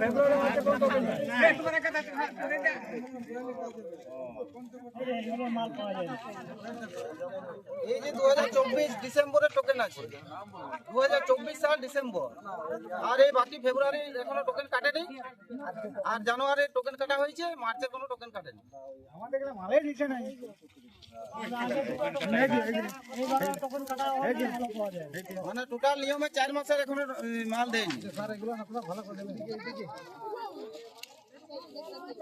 ফেব্রুয়ারি মাসে বন্ধ করবে এই যে দু হাজার চব্বিশ ডিসেম্বরের টোকেন আছে। দু হাজার চব্বিশ সাল ডিসেম্বর। আর এই বাকি ফেব্রুয়ারি এখনও টোকেন কাটেনি। আর জানুয়ারির টোকেন কাটা হয়েছে, মার্চের কোনো টোকেন কাটেনি। মানে টোটাল নিয়মে চার মাসের এখনও মাল দেয়নি।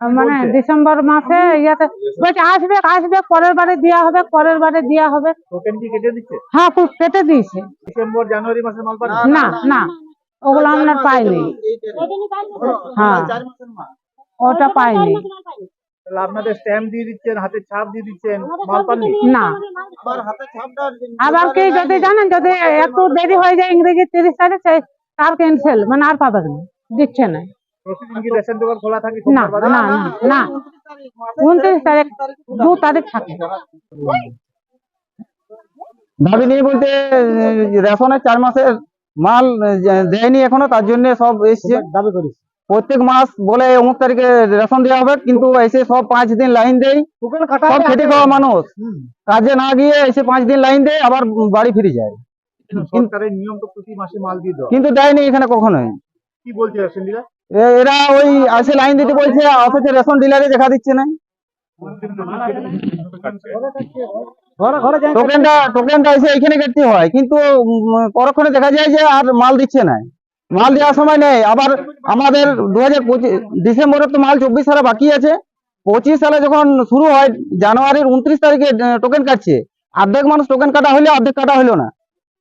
মানে ডিসেম্বর মাসে ইয়াতে বলছে আসবে আসবে পরের বারে দেওয়া হবে পরের বারে দেওয়া হবে। টোকেন কি কেটে দিচ্ছে? হ্যাঁ খুব কেটে দিয়েছে। ডিসেম্বর জানুয়ারি মাসে মাল না না ওগুলো আমরা পাইনি। হ্যাঁ। ওটা পাইনি। আপনাদের স্ট্যাম্প দিয়ে দিচ্ছেন হাতে ছাপ দিয়ে দিচ্ছেন মাল পাননি? না। আবার কি যদি জানেন যদি একটু দেরি হয়ে যায় ইংরেজি তিরিশ তারিখ সেই তার ক্যান্সেল মানে আর পাবে না। দিচ্ছে না। প্রতিদিন কি রেশন দোকান খোলা থাকে না না না না। উনত্রিশ তারিখ দু তারিখ থাকে। দাবি নেই বলতে রেশনের চার মাসের মাল দেয়নি এখনও তার জন্য সব এসছে। দাবি করিস প্রত্যেক মাস বলে অমুক তারিখে রেশন দেওয়া হবে কিন্তু এসে সব পাঁচ দিন লাইন দেয়। সব খেটে খাওয়া মানুষ। কাজে না গিয়ে এসে পাঁচ দিন লাইন দেয় আবার বাড়ি ফিরে যায়। সরকারের নিয়ম তো প্রতি মাসে মাল দিয়ে দেওয়া কিন্তু দেয়নি এখানে কখনোই। কি বলছে এরা ওই আসে লাইন দিতে বলছে অথচ রেশন ডিলারে দেখা দিচ্ছে না। টোকেনটা টোকেনটা এসে এখানে কাটতে হয় কিন্তু উম, পরক্ষণে দেখা যায় যে আর মাল দিচ্ছে না। মাল দেওয়ার সময় নেই আবার আমাদের দু হাজার ডিসেম্বরের তো মাল চব্বিশ সালে বাকি আছে। পঁচিশ সালে যখন শুরু হয় জানুয়ারির উনত্রিশ তারিখে টোকেন কাটছে। অর্ধেক মানুষ টোকেন কাটা হইল অর্ধেক কাটা হইল না।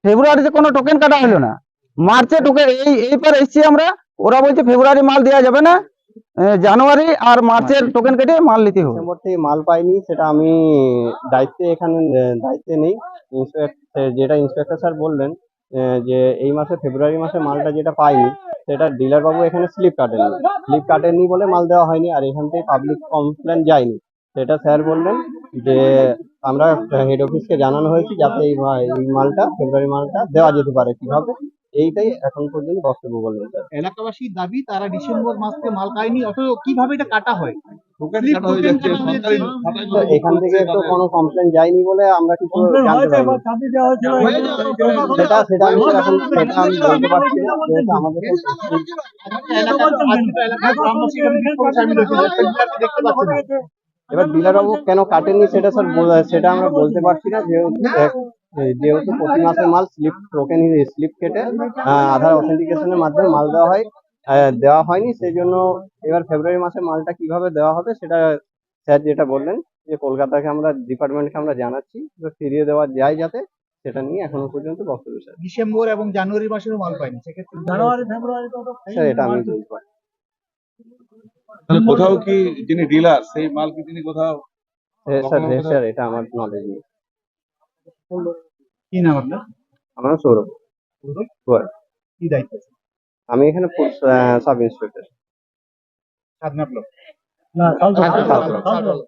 ফেব্রুয়ারিতে কোনো টোকেন কাটা হইল না। মার্চে টোকেন এই এইবার এসছি আমরা ওরা বলছে ফেব্রুয়ারি মাল দেওয়া যাবে না জানুয়ারি আর মার্চের টোকেন কেটে মাল নিতে হবে। ডিসেম্বর থেকে মাল পাইনি সেটা আমি দায়িত্বে এখানে দায়িত্বে নেই। ইন্সপেক্ট যেটা ইন্সপেক্টর স্যার বললেন যে এই মাসে ফেব্রুয়ারি মাসে মালটা যেটা পাইনি সেটা ডিলার বাবু এখানে স্লিপ কাটেননি স্লিপ কাটেননি বলে মাল দেওয়া হয়নি আর এখান থেকে পাবলিক কমপ্লেন যায়নি। সেটা স্যার বললেন যে আমরা হেড অফিসকে জানানো হয়েছে যাতে এই মালটা ফেব্রুয়ারি মালটা দেওয়া যেতে পারে কীভাবে। এইটাই এখন পর্যন্ত বক্তব্য বললেন স্যার এলাকাবাসীর দাবি তারা ডিসেম্বর মাস থেকে মাল পায়নি অথচ কীভাবে এটা কাটা হয়? এখান থেকে তো কোনো কমপ্লেন যায়নি বলে আমরা কিছু জানতে সেটা সেটা আমি এখন সেটা আমি বলতে পারছি না যেহেতু আমাদের এবার ডিলারবাবু কেন কাটেননি সেটা স্যার সেটা আমরা বলতে পারছি না যেহেতু যেহেতু প্রতি মাসের মাল স্লিপ টোকেন স্লিপ কেটে আধার অথেন্টিকেশনের মাধ্যমে মাল দেওয়া হয় দেওয়া হয়নি সেই জন্য এবার ফেব্রুয়ারি মাসে মালটা কীভাবে দেওয়া হবে সেটা স্যার যেটা বললেন যে কলকাতাকে আমরা ডিপার্টমেন্টকে আমরা জানাচ্ছি এবার ফিরিয়ে দেওয়া যায় যাতে সেটা নিয়ে এখনও পর্যন্ত বক্তব্য স্যার। ডিসেম্বর এবং জানুয়ারি মাসেরও মাল পাইনি সেক্ষেত্রে জানুয়ারি ফেব্রুয়ারি স্যার এটা আমি বলতে পারি। তাহলে কোথাও কি যিনি ডিলার সেই মাল কি তিনি কোথাও স্যার স্যার এটা আমার নলেজ নেই। কি নাম আপনার? আমার সৌরভ। গোয়ার। কি দায়িত্ব আছে? আমি এখানে sub inspector. Block. Sadhana block.